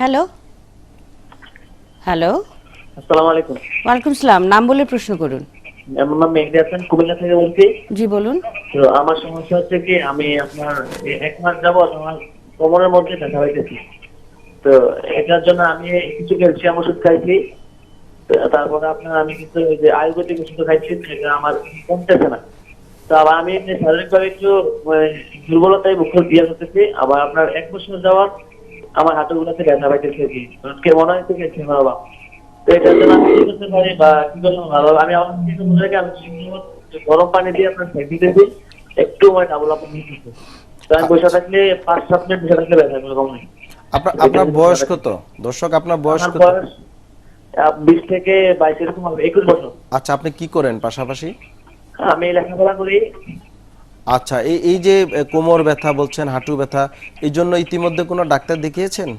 Hello? Hello? আসসালামু আলাইকুম। ওয়ালাইকুম সালাম নাম বলে প্রশ্ন করুন। আমার নাম মেঘদি হাসান কুমিল্লা থেকে বলছি। জি বলুন। তো আমার সমস্যা হচ্ছে কি আমি আপনার এক মাস যাবত আমার কোমরের মধ্যে ব্যথা হইতেছি। তো এটার জন্য আমি কিছু ক্যালসিয়াম ওষুধ খাইছি। তারপরে আপনার আমি কিন্তু ওই যে আয়ুর্বেদিক ওষুধ খাইছি এটা আমার কমতেছে না। তো আবার আমি শারীরিকভাবে একটু দুর্বলতায় মুখ দিয়ে করতেছি আবার আপনার এক বছর যাওয়ার আমার হাঁটুগুলোতে ব্যথা পাইতেছে কি কে মনে হচ্ছে ক্যালসিয়াম বাবা। তো এটার জন্য আমি কি করতে পারি বা কি করলে ভালো আমি আমার কিছু মনে রাখি আমি গরম পানি দিয়ে আপনার সেক একটু মানে ডাবল আপ তো আমি বসে থাকলে পাঁচ সাত মিনিট বসে থাকলে ব্যথা কোনো কম। নেই আপনার আপনার বয়স কত? দর্শক আপনার বয়স কত? বিশ থেকে বাইশ এরকম হবে একুশ বছর। আচ্ছা আপনি কি করেন পাশাপাশি? আমি লেখাপড়া করি। আচ্ছা এই এই যে কোমর ব্যথা বলছেন হাঁটু ব্যথা এই জন্য ইতিমধ্যে কোনো ডাক্তার দেখিয়েছেন?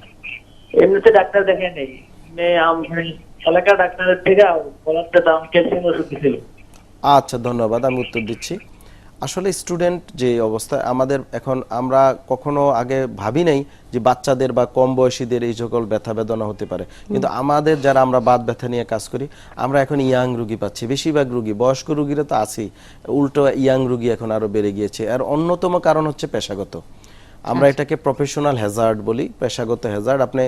এমনিতে ডাক্তার দেখে নেই। এমনি আমি এলাকার ডাক্তারের থেকে বলাতে দাম ক্যালসিয়াম ওষুধ দিছিল। আচ্ছা ধন্যবাদ আমি উত্তর দিচ্ছি। আসলে স্টুডেন্ট যে অবস্থায় আমাদের এখন আমরা কখনো আগে ভাবি নাই যে বাচ্চাদের বা কম বয়সীদের এই সকল ব্যথা বেদনা হতে পারে। কিন্তু আমাদের যারা আমরা বাত ব্যথা নিয়ে কাজ করি আমরা এখন ইয়াং রুগী পাচ্ছি। বেশিরভাগ রুগী বয়স্ক রুগীরা তো আছেই। উল্টো ইয়াং রুগী এখন আরও বেড়ে গিয়েছে। আর অন্যতম কারণ হচ্ছে পেশাগত। আমরা এটাকে প্রফেশনাল হ্যাজার্ড বলি পেশাগত হ্যাজার্ড আপনি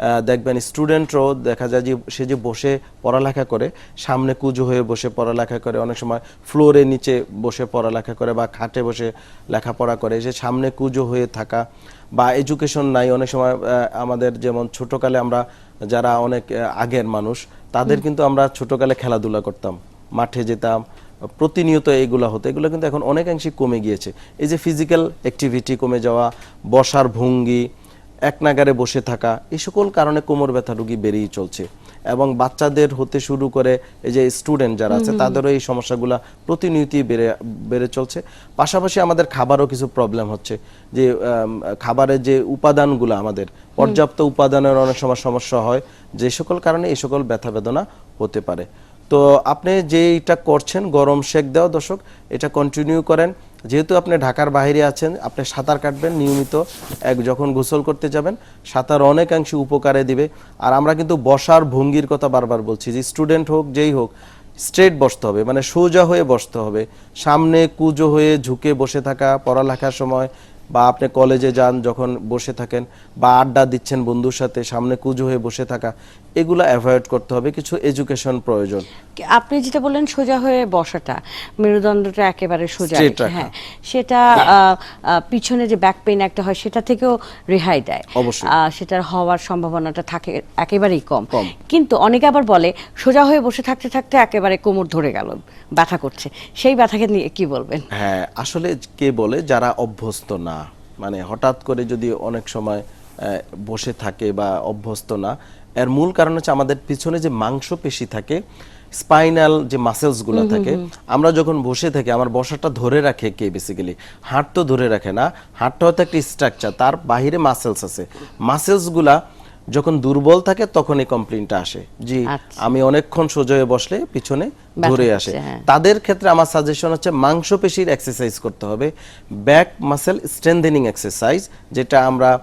দেখবেন স্টুডেন্টরাও দেখা যায় যে সে যে বসে পড়ালেখা করে সামনে কুজো হয়ে বসে পড়ালেখা করে অনেক সময় ফ্লোরে নিচে বসে পড়ালেখা করে বা খাটে বসে লেখাপড়া করে সে সামনে কুজো হয়ে থাকা বা এডুকেশন নাই অনেক সময় আমাদের যেমন ছোটকালে আমরা যারা অনেক আগের মানুষ তাদের কিন্তু আমরা ছোটকালে খেলাধুলা করতাম মাঠে যেতাম প্রতিনিয়ত এগুলো হতো এগুলো কিন্তু এখন অনেকাংশে কমে গিয়েছে। এই যে ফিজিক্যাল অ্যাক্টিভিটি কমে যাওয়া বসার ভঙ্গি এক নাগারে বসে থাকা এই সকল কারণে কোমর ব্যথা রোগী বেড়েই চলছে এবং বাচ্চাদের হতে শুরু করে এই যে স্টুডেন্ট যারা আছে তাদেরও এই সমস্যাগুলো প্রতিনিয়তই বেড়ে বেড়ে চলছে। পাশাপাশি আমাদের খাবারও কিছু প্রবলেম হচ্ছে যে খাবারের যে উপাদানগুলো আমাদের পর্যাপ্ত উপাদানের অনেক সময় সমস্যা হয় যে সকল কারণে এই সকল ব্যথা বেদনা হতে পারে। তো আপনি যেটা করছেন গরম শেক দেওয়া দর্শক এটা কন্টিনিউ করেন। যেহেতু আপনি ঢাকার বাইরে আছেন, আপনি সাঁতার কাটবেন নিয়মিত। এক যখন গোসল করতে যাবেন, সাঁতার অনেকাংশে উপকারে দিবে। আর আমরা কিন্তু বসার ভঙ্গির কথা বারবার বলছি যে, স্টুডেন্ট হোক, যেই হোক, স্ট্রেট বসতে হবে মানে সোজা হয়ে বসতে হবে। সামনে কুজো হয়ে ঝুঁকে বসে থাকা, পড়ালেখার সময়, বা আপনি কলেজে যান যখন বসে থাকেন, বা আড্ডা দিচ্ছেন বন্ধুর সাথে, সামনে কুজো হয়ে বসে থাকা এগুলো অ্যাভয়েড করতে হবে কিছু এডুকেশন প্রয়োজন আপনি যেটা বললেন সোজা হয়ে বসাটা মেরুদণ্ডটা একেবারে সোজা। হ্যাঁ সেটা পিছনে যে ব্যাক পেইন একটা হয় সেটা থেকেও রেহাই দেয় অবশ্যই। সেটার হওয়ার সম্ভাবনাটা থাকে একেবারেই কম। কিন্তু অনেকে আবার বলে সোজা হয়ে বসে থাকতে থাকতে একেবারে কোমর ধরে গেল ব্যথা করছে সেই ব্যথাকে নিয়ে কি বলবেন হ্যাঁ আসলে কে বলে যারা অভ্যস্ত না মানে হঠাৎ করে যদি অনেক সময় বসে থাকে বা অভ্যস্ত না এর মূল কারণ হচ্ছে আমাদের পিছনে যে মাংস পেশি থাকে স্পাইনাল যে মাসেলসগুলো থাকে আমরা যখন বসে থাকি আমার বসাটা ধরে রাখে কে বেসিক্যালি হাড় তো ধরে রাখে না হাড়টা হয়তো একটা স্ট্রাকচার তার বাহিরে মাসেলস আছে। মাসেলসগুলা যখন দুর্বল থাকে তখন এই কমপ্লেনটা আসে। জি আচ্ছা। আমি অনেকক্ষণ সোজা হয়ে বসলে পিছনে ধরে আসে। হ্যাঁ। তাদের ক্ষেত্রে আমার সাজেশন হচ্ছে মাংসপেশির এক্সারসাইজ করতে হবে। ব্যাক মাসেল স্ট্রেন্থেনিং এক্সারসাইজ যেটা আমরা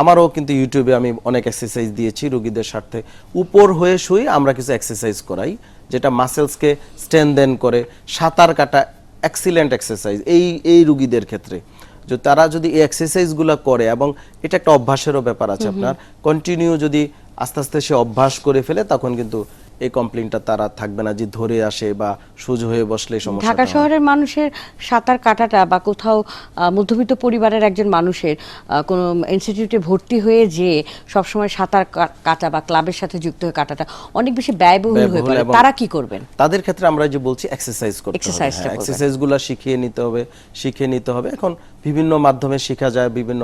আমারও কিন্তু ইউটিউবে আমি অনেক এক্সারসাইজ দিয়েছি রোগীদের স্বার্থে। উপর হয়ে শুই আমরা কিছু এক্সারসাইজ করাই যেটা মাসেলসকে স্ট্রেনদেন করে সাঁতার কাটা এক্সিলেন্ট এক্সারসাইজ এই এই রুগীদের ক্ষেত্রে। যে তারা যদি এই এক্সারসাইজগুলো করে এবং এটা একটা অভ্যাসেরও ব্যাপার আছে আপনার কন্টিনিউ যদি আস্তে আস্তে সে অভ্যাস করে ফেলে তখন কিন্তু এই কমপ্লেনটা তারা থাকবে না যে ধরে আসে বা সোজা হয়ে বসলে সমস্যা ঢাকা শহরের মানুষের সাঁতার কাটাটা বা কোথাও মধ্যবিত্ত পরিবারের একজন মানুষের কোনো ইনস্টিটিউটে ভর্তি হয়ে যে সবসময় সাঁতার কাটা বা ক্লাবের সাথে যুক্ত হয়ে কাটাটা অনেক বেশি ব্যয়বহুল হয়ে পড়ে। তারা কি করবেন? তাদের ক্ষেত্রে আমরা যে বলছি এক্সারসাইজ করতে হবে। Exercise-টা এক্সারসাইজগুলা শিখিয়ে নিতে হবে শিখে নিতে হবে। এখন বিভিন্ন মাধ্যমে শেখা যায় বিভিন্ন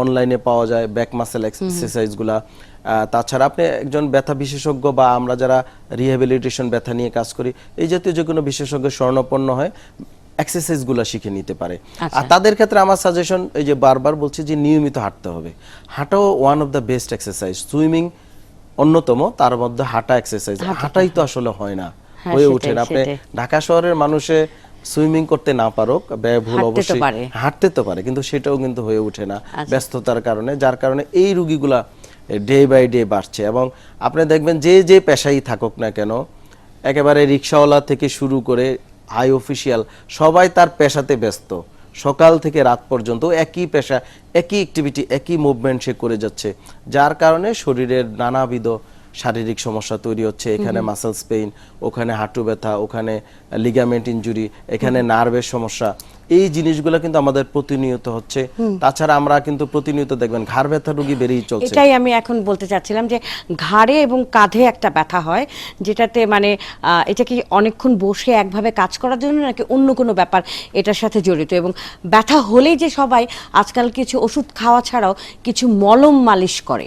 অনলাইনে পাওয়া যায় ব্যাক মাসেল এক্সারসাইজগুলা আহ, তাছাড়া আপনি একজন ব্যথা বিশেষজ্ঞ বা আমরা যারা রিহ্যাবিলিটেশন ব্যথা নিয়ে কাজ করি এই জাতীয় যে কোনো বিশেষজ্ঞ স্বর্ণপন্ন হয় এক্সারসাইজগুলা শিখে নিতে পারে। আচ্ছা। আর তাদের ক্ষেত্রে আমার সাজেশন এই যে বারবার বলছি যে নিয়মিত হাঁটতে হবে। হাঁটাও one of the best exercise swimming অন্যতম তার মধ্যে হাঁটা এক্সারসাইজ হাঁটাই তো আসলে হয় না হ্যাঁ, হয়ে ওঠে না। আপনি ঢাকা শহরের মানুষে সুইমিং করতে না পারুক ব্যয়বহুল অবশ্যই হাঁটতে তো পারে কিন্তু সেটাও কিন্তু হয়ে ওঠে না আচ্ছা। ব্যস্ততার কারণে যার কারণে এই রুগীগুলা ডে বাই ডে বাড়ছে এবং আপনি দেখবেন যে যে পেশাই থাকুক না কেন, একেবারে রিক্সাওয়ালা থেকে শুরু করে হাই অফিসিয়াল সবাই তার পেশাতে ব্যস্ত। সকাল থেকে রাত পর্যন্ত একই পেশা, একই অ্যাক্টিভিটি একই মুভমেন্ট সে করে যাচ্ছে। যার কারণে শরীরের নানাবিধ শারীরিক সমস্যা তৈরি হচ্ছে এখানে মাসেলস পেইন ওখানে হাঁটু ব্যথা ওখানে লিগামেন্ট ইনজুরি এখানে নার্ভের সমস্যা। এই জিনিসগুলো কিন্তু আমাদের প্রতিনিয়ত হচ্ছে। তাছাড়া আমরা কিন্তু প্রতিনিয়ত দেখবেন ঘাড় ব্যথা রোগী বেড়েই চলছে। এটাই আমি এখন বলতে চাচ্ছিলাম যে ঘাড়ে এবং কাঁধে একটা ব্যথা হয় যেটাতে মানে এটা কি অনেকক্ষণ বসে একভাবে কাজ করার জন্য নাকি অন্য কোনো ব্যাপার এটার সাথে জড়িত? এবং ব্যথা হলেই যে সবাই আজকাল কিছু ওষুধ খাওয়া ছাড়াও কিছু মলম মালিশ করে।